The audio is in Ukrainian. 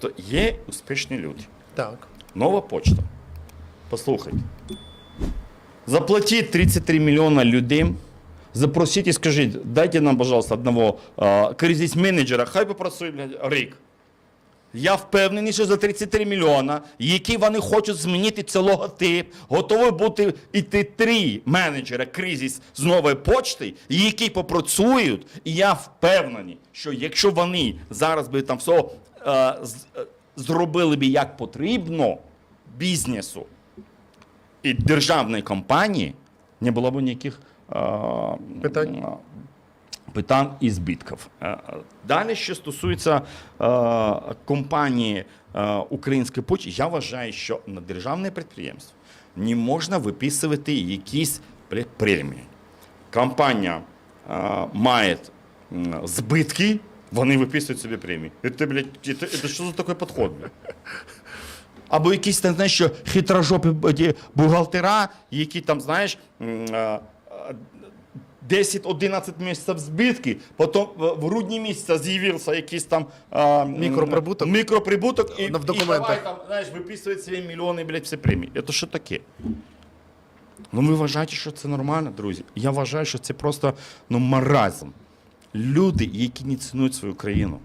Тобто є успішні люди. Так. Нова почта. Послухайте. Заплатіть 33 мільйона людей. Запросіть і скажіть, дайте нам, пожалуйста, одного а, кризис-менеджера, хай попрацює блядь, рік. Я впевнений, що за 33 мільйона, які вони хочуть змінити це логотип, готові бути іти три менеджера кризис з нової почти, які попрацюють. І я впевнений, що якщо вони зараз би там все е, е, зробили б як потрібно бізнесу і державної компанії, не було б ніяких е, Питань? Питань і збитків. Е, е, Далі, що стосується е, компанії Української почти, я вважаю, що на державне підприємство не можна виписувати якісь премії. Компанія має збитки, вони виписують собі премії. Це, блядь, це, це що за такий підход? Або якісь там, знаєш, що хитрожопі бухгалтера, які там, знаєш, 10-11 місяців збитки, потім в в грудні місяця з'явився якийсь там а, Мікроприбуток? мікроприбуток і, В і документах. давай там, знаєш, виписують свої мільйони, блядь, всі премії. Це що таке? Ну ви вважаєте, що це нормально, друзі? Я вважаю, що це просто ну, маразм. Люди, які не цінують свою країну,